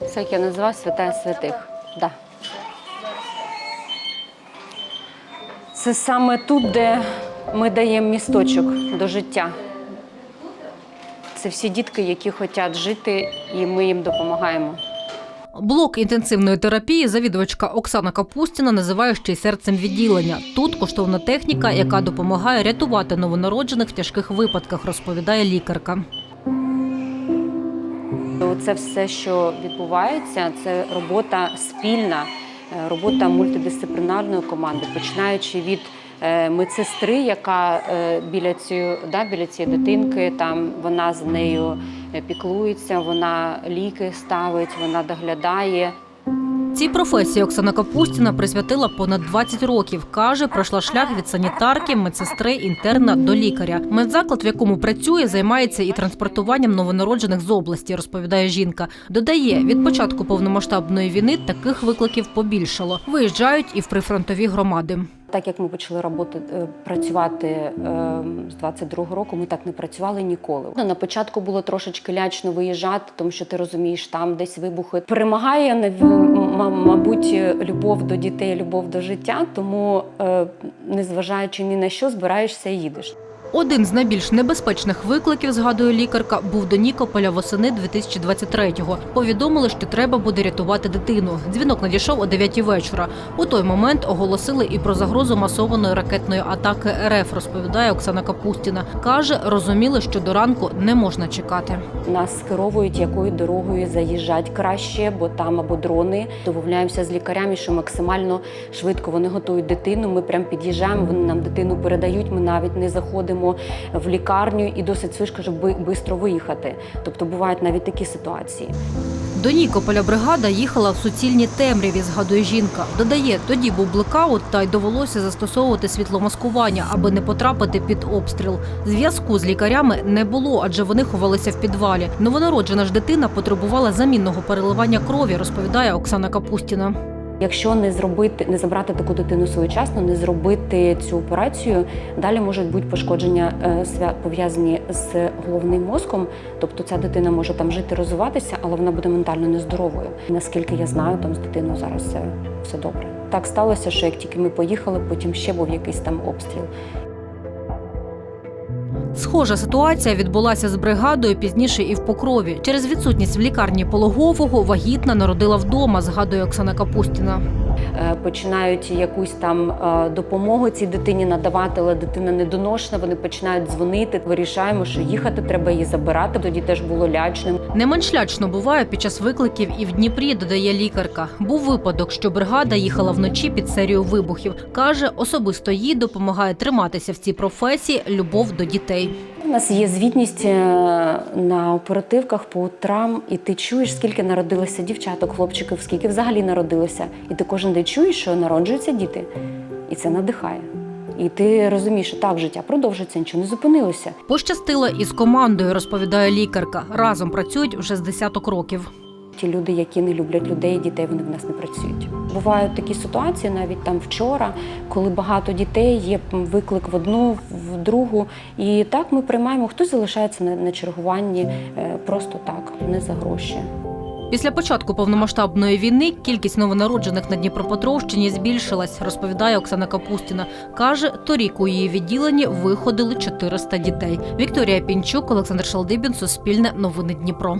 Як я називаю свята святих. Да. Це саме тут, де ми даємо місточок до життя. Це всі дітки, які хочуть жити, і ми їм допомагаємо. Блок інтенсивної терапії завідувачка Оксана Капустіна називає ще й серцем відділення. Тут коштовна техніка, яка допомагає рятувати новонароджених в тяжких випадках, розповідає лікарка. Це все, що відбувається, це робота спільна, е, робота мультидисциплінарної команди, починаючи від е, медсестри, яка е, біля цієї, да, біля цієї дитинки, там вона з нею піклується, вона ліки ставить, вона доглядає. Цій професії Оксана Капустіна присвятила понад 20 років. Каже, пройшла шлях від санітарки, медсестри, інтерна до лікаря. Медзаклад, в якому працює, займається і транспортуванням новонароджених з області, розповідає жінка. Додає, від початку повномасштабної війни таких викликів побільшало. Виїжджають і в прифронтові громади. Так як ми почали роботи е, працювати е, з 22-го року, ми так не працювали ніколи. Ну, На початку було трошечки лячно виїжджати, тому що ти розумієш, там десь вибухи. Перемагає мабуть, любов до дітей, любов до життя. Тому, е, незважаючи ні на що, збираєшся і їдеш. Один з найбільш небезпечних викликів, згадує лікарка, був до Нікополя восени 2023-го. Повідомили, що треба буде рятувати дитину. Дзвінок надійшов о 9 вечора. У той момент оголосили і про загрозу масованої ракетної атаки РФ, розповідає Оксана Капустіна. Каже, розуміли, що до ранку не можна чекати. Нас скеровують, якою дорогою заїжджати краще, бо там або дрони. Домовляємося з лікарями, що максимально швидко вони готують дитину. Ми прям під'їжджаємо, вони нам дитину передають. Ми навіть не заходимо в лікарню і досить швидко, щоб швидко виїхати. Тобто бувають навіть такі ситуації. До Нікополя бригада їхала в суцільній темряві, згадує жінка. Додає, тоді був блекаут, та й довелося застосовувати світломаскування, аби не потрапити під обстріл. Зв'язку з лікарями не було, адже вони ховалися в підвалі. Новонароджена ж дитина потребувала замінного переливання крові, розповідає Оксана Капустіна. Якщо не зробити, не забрати таку дитину своєчасно, не зробити цю операцію, далі можуть бути пошкодження е, пов'язані з головним мозком. Тобто ця дитина може там жити, розвиватися, але вона буде ментально нездоровою. Наскільки я знаю, там з дитиною зараз все, все добре. Так сталося, що як тільки ми поїхали, потім ще був якийсь там обстріл. Схожа ситуація відбулася з бригадою пізніше і в Покрові. Через відсутність в лікарні пологового вагітна народила вдома, згадує Оксана Капустіна. Е, Починають якусь там е, допомогу цій дитині надавати, але дитина недоношна. Вони починають дзвонити. Вирішаємо, що їхати треба її забирати. Тоді теж було лячно. Не менш лячно буває під час викликів і в Дніпрі, додає лікарка. Був випадок, що бригада їхала вночі під серію вибухів. Каже, особисто їй допомагає триматися в цій професії любов до дітей. У нас є звітність е, на оперативках по утрам, і ти чуєш, скільки народилося дівчаток, хлопчиків, скільки взагалі народилося. І ти кожен день чуєш, що народжуються діти. І це надихає. І ти розумієш, що так життя продовжується, нічого не зупинилося. Пощастила із командою, розповідає лікарка. Разом працюють вже з десяток років. Ті люди, які не люблять людей дітей, вони в нас не працюють. Бувають такі ситуації, навіть там вчора, коли багато дітей, є виклик в одну, в другу. І так ми приймаємо, хтось залишається на, на чергуванні е, просто так, не за гроші. Після початку повномасштабної війни кількість новонароджених на Дніпропетровщині збільшилась, розповідає Оксана Капустіна. Каже, торік у її відділенні виходили 400 дітей. Вікторія Пінчук, Олександр Шалдибін, Суспільне, Новини Дніпро.